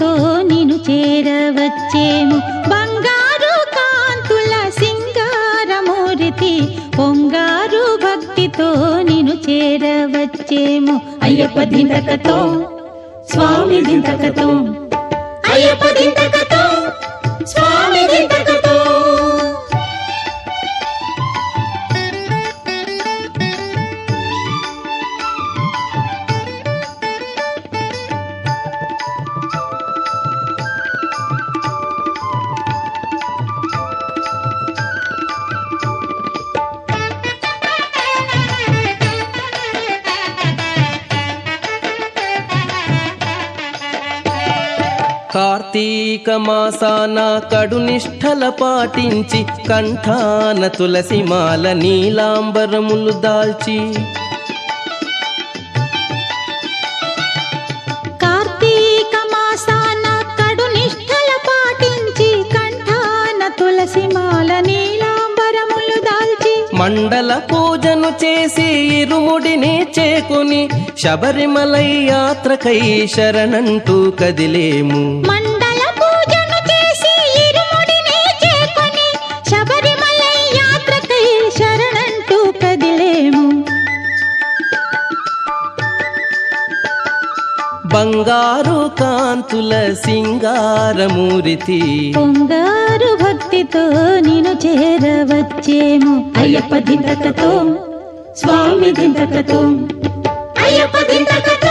తో నిను చేరవచ్చేము. బంగారు కాంతుల సింగారమూర్తి బొంగారు భక్తితో నిను చేరవచ్చేము. అయ్యప్ప దింతకతో స్వామి దింతకతో. అయ్యప్ప దింతకతో కార్తీక మాసాన కడు నిష్ఠల పాటించి కంఠాన తులసి మాల నీలాంబరములు దాల్చి మండల పూజను చేసి ఇరుముడిని చేకుని శబరిమలై యాత్రకై శరణంటూ కదిలేము. మండ బంగారు కాంతుల సింగారమూరితి. బంగారు భక్తితో నిన్ను చేరవచ్చేమో. అయ్యప్ప దింతకతో స్వామి దింతకతో. అయ్యప్ప దింతకతో.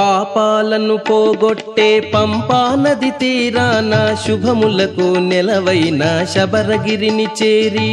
పాపాలను పోగొట్టే పంపా నది తీరాన శుభములకు నెలవైన శబరగిరిని చేరి.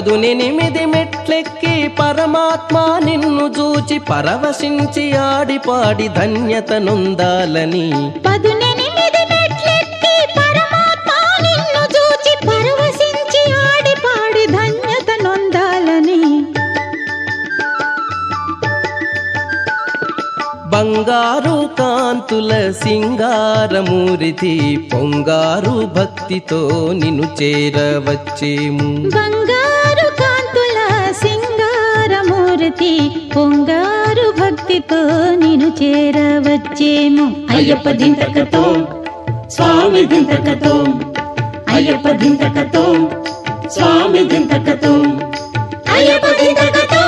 పదునెనిమిది మెట్లెక్కి పరమాత్మ నిన్ను చూచి పరవశించి ఆడిపాడి ధన్యత నొందాలని పదునెనిమిది మెట్లెక్కి పరమాత్మ నిన్ను చూచి పరవశించి ఆడి పాడి ధన్యత నొందాలని బంగారు కాంతుల సింగారమూరితి పొంగారు భక్తితో నిన్ను చేరవచ్చేము. బంగారు పొంగారు భక్తితో నేను చేరవచ్చేమో. అయ్యప్ప దింతకతో స్వామి దింతకతో అయ్యప్ప దింతకతో స్వామి దింతకతో. అయ్యప్ప దింతకతో